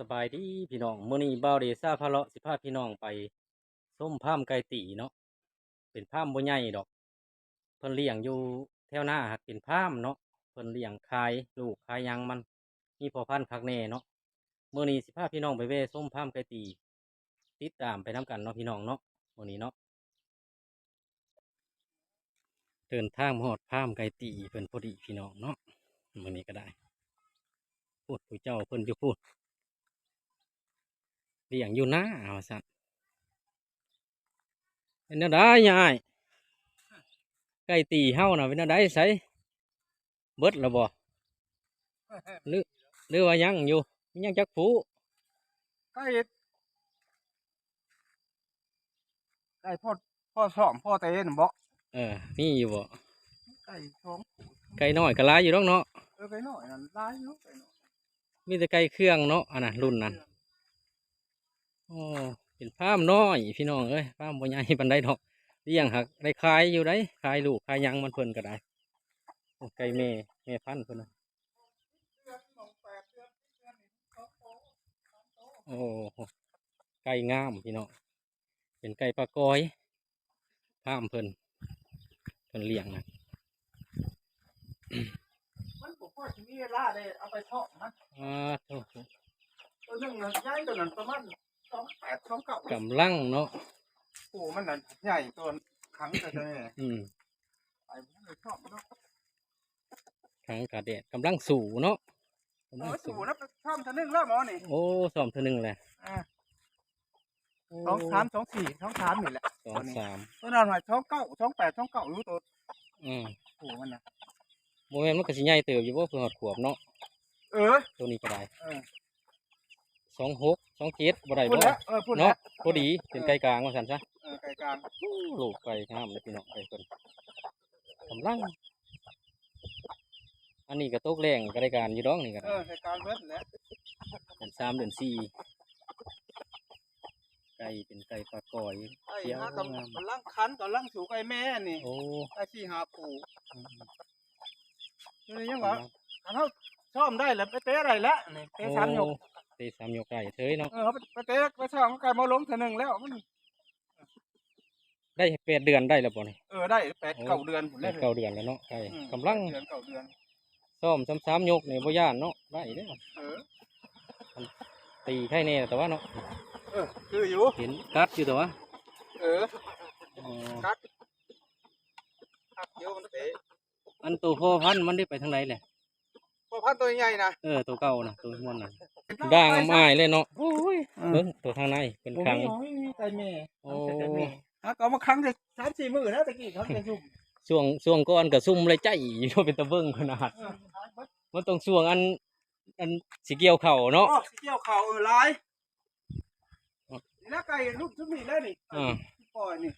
สบายดีพี่น้องมื้อนี้บ่าวเดซ่าพาเลาะสิพาพี่น้องไปส้มพามไก่ตีเนาะเป็นพามบ่ใหญ่ดอก เพิ่นเลี้ยงอยู่แถวหน้าหักเป็นพามเนาะเพิ่นเลี้ยงขายลูกขายยังมันมีพอพันคักแน่เนาะมื้อนี้สิพาพี่น้องไปแว่ส้มพามไก่ตีติดตามไปนํกันเนาะพี่น้องเนาะมื้อนี้เนาะเดินทางมาฮอดพามไก่ตีเพิ่นพอดีพี่น้องเนาะมื้อนี้ก็ได้พูดผู้เจ้าเพิ่นอยู่พูด เลี้ยงอยู่หน้าว่าสัตว์เป็นแนวได้ยายไก่ตีเฮาน่ะเป็นแนวได้ใสเบิดแล้วบ่หรือหรือว่ายังอยู่มียังจักผูใกล้ใกล้พ่อพ่อสอมพ่อเต้นบ่เออมีอยู่บ่ใกล้ท้องไก่น้อยก็หลายอยู่ดอกเนาะเออไก่น้อยนั่นลายอยู่ไก่น้อยมีแต่ไก่เครื่องเนาะอันน่ะรุ่นนั้น โอ้เป็นฟาร์มน้อยพี่น้องเอ้ยฟาร์มบ่ใหญ่ปานใดดอกเลี้ยงหักได้ขายอยู่ได้ขายลูกขายหยังมันเพิ่นก็ได้โอ้ไก่แม่แม่พันธุ์เพิ่นน่ะเดือนสองแปดเดือนเดือนนี่เขาโตสามโตโอ้โหไก่งามพี่น้องเป็นไก่ปลากอยข้ามเพิ่นเพิ่นเลี้ยงนะมันบ่พอสิมีเวลาได้เอาไปทอดมันอ่าโถ่ตัวหนึงน่ะใหญ่ตัวนั้นประมาณ สองแปดสองเก้ากำลังเนาะโอ้มันน่ะใหญ่ตัวขังแต่ตัวนี้อืมไปมันเลยชอบมันเนาะขังกาแดดกำลังสู่เนาะกำลัโอ้งยสู่สูนะชอบตัวหนึงแล้วหมอนี่โอ้สอมเท่านึงแหละอ่าสองสามสองสี่สองสามนี่แหละสองสามตัวนั้นหน่อยสองเก้าสองแปดสองเก้าอยู่ตัวอืมโอ้มันน่ะโมเมนต์มันก็สิใหญ่เติบอยู่บ่เพื่อหอดขวบเนาะเออตัวนี้ก็ได้เออสองหก สองเจ็ดบ่ได้พูดบ่แล้วเออพูดแล้เนาะวพอดีเป็นไก่กลางว่าซั่นซะเออไก่กลางโอ้ลูกไก่งามเลยพี่น้องไก่เพิ่นกำลังอันนี้ก็ตกแรงก็ได้การอยู่ดอกนี่ก็เอได้ อไก่กลางเบิดแหล้วเดือนสามเดือนสี่ไก่เป็นไก่ปลากอย ไอ้เขียว ฮะงามกำกำลังคันกำลังสูงไอ้แม่นี่โอ้ไอ้ที่หาปูอืมนี่ยังวะอันเขาซ่อมได้แล้วไปเตะอะไรแล้วนี่เตะสามหยกโอ้เตะสามหยกไก่เฉยเนาะเออเขาไปเตะไปซ่อมไก่มาล้มเท่านึงแล้วมันได้แปดเดือนได้แล้วบ่นี่เออได้แปดเก้าเดือนผลได้แล้วเก้าเดือนแล้วเนาะไก่อืมกำลังเดือนเก้าเดือนซ่อมซ้ำสามหยกนี่บ่ย่านเนาะได้เด้อเออตีไข่แน่แต่ว่าเนาะเออคืออยู่เห็นกัดอยู่แต่ว่าเอออ๋อคัดคัดเยอะมันเตะอันตัวพ่อพันธุ์มันได้ไปทางไหนแหละพอพันตัวใหญ่นะเออตัวเก่านะตัวมันน่ะ ด่างอายเลยเนาะโอ้ยเออเบิ่งตัวทางในเป็นครั้งโอ้ยไก่แม่โอ้ไก่แม่ฮะก็เอามาครั้งจะสามสี่มื้อนะตะกี้เขาจะซุ่มช่วงช่วงก่อนก็ซุ่มเลยใจอยู่เป็นตะเบิ่งขนาดเออมันต้องช่วงอัน อันสิเกี่ยวเข่าเนาะอ๋อสิเกี่ยวเขาเออหลายนี่นะไก่ลูกชุบนี่แล้วนี่อ่าปล่อยนี่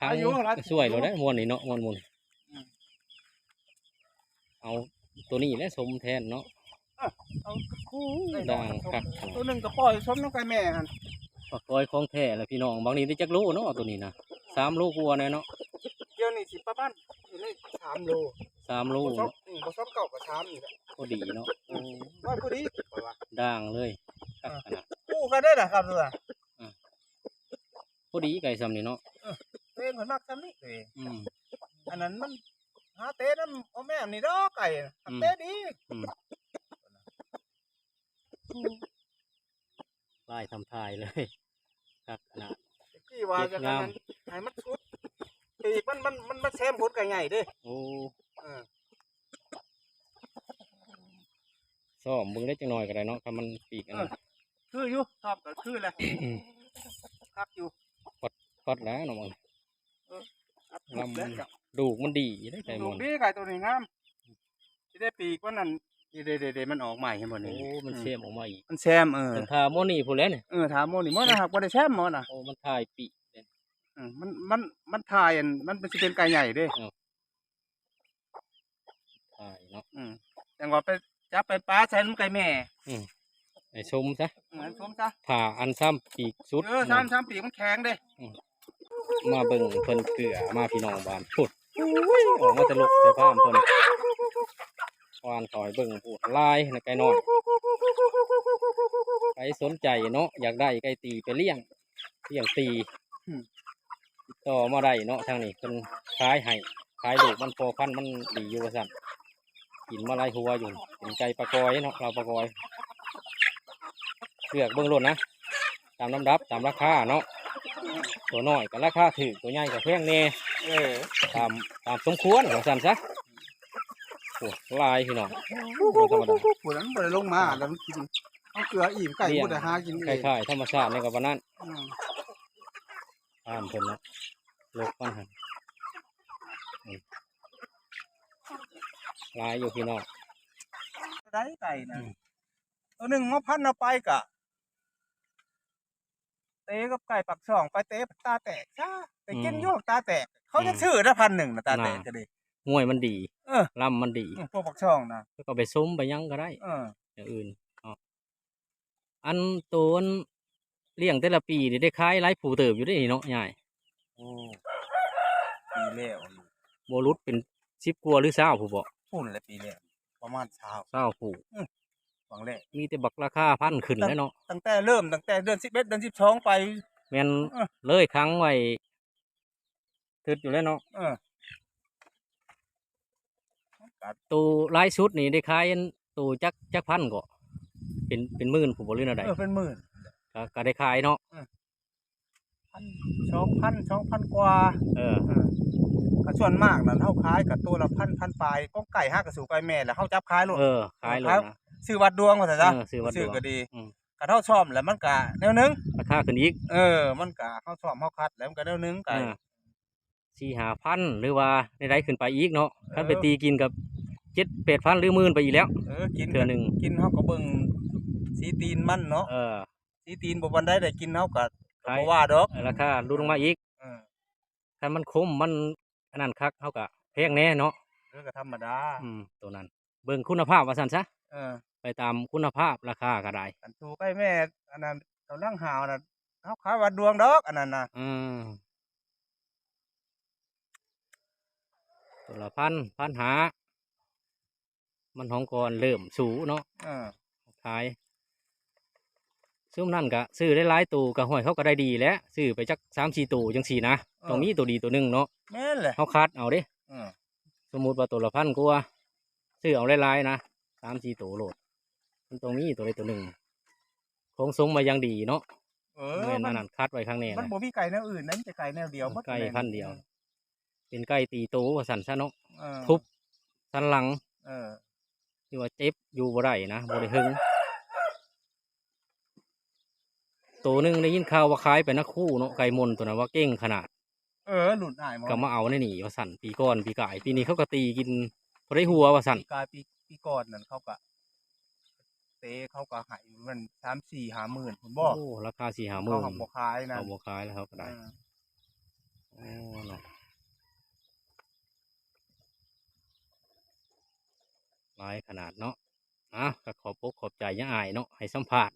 ครั้งอายุหลายสวยเราได้มวนนี่เนาะมวนมวนอืมเอาตัวนี้แหละสมแทนเนาะ เอาด่างคักขนาตัวดหนึ่งก็ปล่อยชมน้องไก่แม่หันปากกอยของแท้แหละพี่น้องบางนี้ได้จักโลเนาะตัวนี้นะสามโลกว่าแน่เนาะเดี๋ยวนี่สิป้าบ้านอยู่ในสามโลสามโลบ่ชอบอืมบ่ชอบเก่ากับชามนี่แหละพอดีเนาะโอ้ว่าพอดีปล่อยว่าด่างเลยคักขนาดคู่กันได้นะครับเรือพอดีไก่ซ้ำนี่เนาะเต้นเหมือนมากซ้ำนี่เอ้ยอืมอันนั้นมันหาเต้นนั่นเอาแม่นี่ดอกไก่น่ะอืมเต้นดีไล่ทำทายเลยคักขนาดที่ว่าจะกันนั้นให้มันสุดปีกมันมันมันมันแซมผลไก่ใหญ่เด้โอ้เออซ่อมมึงได้จังหน่อยก็ได้เนาะถ้ามันปีกอันนั้นคืออยู่ชอบก็คือแหละครับอยู่ก็แล้วเนาะมึงครับลำแล้วจ้ะดูกมันดีได้ไก่ดูมันดีไก่ตัวนี้งามที่ได้ปีกว่านั้น เดเดเดมันออกใหม่เห็นบ่โอ้นี่มันเชื่อมออกมาอีกมันแซมเออเป็นทาโมนี่พูดแล้วเนี่ยเออถามโมนี่มันนะครับบ่ได้แซมหมอน่ะโอ้มันทายปีกเนี่ยเออมันมันมันทายอันมันเป็นสิเป็นไก่ใหญ่เด้ทายเนาะอืมจังว่าไปจับไปปลาใส่น้ำไก่แม่ไอ้ชมซะเหมือนชมซะผ่าอันซ้ำปีกสุดเออซ้ำซ้ำปีกมันแข็งเด้มาเบิ่งเพิ่นเกลือมาพี่น้องบ้านพุดออกมาแตลกเสื้อผ้าเพิ่น วานถอยเบิ่งพูดลายนะไก่น้อยไปสนใจเนาะอยากได้ไก่ตีไปเลี้ยงเลี้ยงตีติดต่อมาได้เนาะทางนี้เป็นขายให้ขายลูกมันพอพันธุ์มันดีอยู่ว่าสั่นกินมาหลายหัวอยู่เป็นไก่ปลากอยเนาะเราปลากอยเลือกเบื้องต้นนะตามลำดับตามราคาเนาะตัวน้อยก็ราคาถือตัวใหญ่ก็แพงแน่เออตามตามสมควรของสันซะ โอ้ลายพี่น้องผู้นั้นบ่ได้ลงมาแล้วมันกินเอาเกลืออิ่มไก่บ่ได้หากินเอคงล้ายๆธรรมชาติในกับวันนั้นอืมตามเพิ่นเนาะโลกปัญหาอืมลายอยู่พี่น้อง ได้ไก่นะอืม ตัวหนึ่งมาพันเอาไปกะเตะกับไก่ปักช่องไปเตะตาแตกจ้าแต่กินอยุ่ตาแตก เขาจะซื้อได้พันหนึ่งนะตาแตกก็ดี งวยมันดีเออลำมันดีอืมพวกปักช่องนะแล้วก็ไปซุ้มไปหยังก็ได้เอออย่างอื่นเอาอันตัวอันเลี้ยงแต่ละปีนี่ได้ขายหลายผู้เติบอยู่ได้นี่เนาะใหญ่โอ้ปีแล้วโบรุษเป็นสิบกว่าหรือเศร้าผู้บอกพุ่นเลยปีแล้วประมาณเช้าเศร้าผู้หวังแรกมีแต่บักราคาพันขึ้นแล้วเนาะตั้งแต่เริ่มตั้งแต่เดือนสิบเอ็ดเดือนสิบสองไปแม่นเออเลยครั้งไว้ทึดอยู่แล้วเนาะ เออตัวลายชุดนี่ได้ขายอันตัวจักจักพันก็เป็นเป็นหมื่นผู้บริณาใดเออเป็นหมื่นก็ก็ได้ขายเนาะพันสองพันสองพันกว่าเออเออก็ส่วนมากนั่นเท่าขายกับตัวละพันพันปลายก็ไก่ห้ากระสู่ไก่แม่แล้วเขาจับขายโลดเออขายเลยครับนะซื้อวัดดวงว่าแต่จ้ะเออซื้อวัดดวงก็ดีอืมกระเท่าชอมแล้วมันกะแนวหนึงราคาขึ้นอีกเออมันกะเขาชอมเขาคัดแล้วมันกะแนวหนึงไก่อ่า สี่หาพันหรือว่าในไรขึ้นไปอีกเนาะถ้าไปเออตีกินกับเจ็ดแปดพันหรือหมื่นไปอีกแล้วเออกินเทื่อหนึ่งกินเขาก็เบิ่งสีตีนมันเนาะเออสีตีนบ่วันได้ได้กินเขาก็ขายบ่ว่าดอกราคาดูลงมาอีกเออถ้ามันคมมันอันนั้นคักเขากะแพงแน่เนาะเออก็ธรรมดาอืมตัวนั้น เบิ่งคุณภาพว่าสันซะเออไปตามคุณภาพราคาก็ได้กันสู่ไก่แม่อันนั้นกำลังหาวน่ะเขาขายวัดดวงดอกอันนั้นน่ะอืม ตัวละพันพันหา มันของก่อนเริ่มสูเนาะเออขายซื้อนั่นกะซื้อได้หลายตัวกะห้อยเขาก็ได้ดีแหล้วซื้อไปจักสามสี่ตัวจังสี่นะตรงนี้ตัวดีตัวหนึ่งเนาะแม่นแหละเขาคัดเอาเด้เออสมมุติว่าตัวละพันกว่าซื้อเอาหลายๆนะสามสี่ตัวโหลดมันตรงนี้ตัวใดตัวหนึ่งโครงทรงมายังดีเนาะเออเงินมัอันนนั้นคัดไว้ข้างในมันนะบ่มีไก่แนวอื่นนั้นจะไก่แนวเดียวหมดไก่แม่พันธุ์เดียว เป็นไก่ตีโตว่าสันซะเนาะเออทุบสันหลังเออที่ว่าเจ็บอยู่บ่ได้นะบ่ได้หึงตัวหนึงได้ยินข่าวว่าขายไปนักคู่เนาะไก่มนตัวนั้นว่าเก่งขนาดเออหลุดหายหมดก็มาเอาในนี่ว่าสั่นปีก่อนปีกายปีนี้เขาก็ตีกินพอได้หัวว่าสั่นปีกายปีปีก่อนนั่นเขาก็เตะเขาก็ใหายมันสามสี่หาหมื่นผมบอกโอ้ราคาสี่หาหมื่เขานหักบ่ขายนะเขาบวขายแล้วเขาก็ได้เออ โอ้เนาะ หลายขนาดเนาะอะก็ขอบปกขอบใจยะอายเนาะให้สัมภาษณ์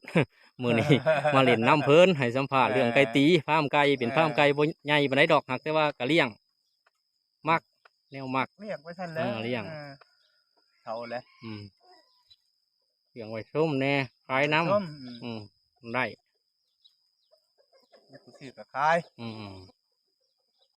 มื้อนี้มาเล่นน้ำเพิ่นให้สัมภาษณ์เรื่องไก่ตีฟาร์มไก่เป็นฟาร์มไก่บ่ใหญ่ปานใดดอกหักแต่ว่าก็เลี้ยงมักแนวมักเรียกไว้ท่านแล้วเออเรียกออเขาแหล้วอืมเลี้ยงไว้ส้มแน่ขายน้ำส้มอืมได้นี่กูซื้อกับขาย อืมอืม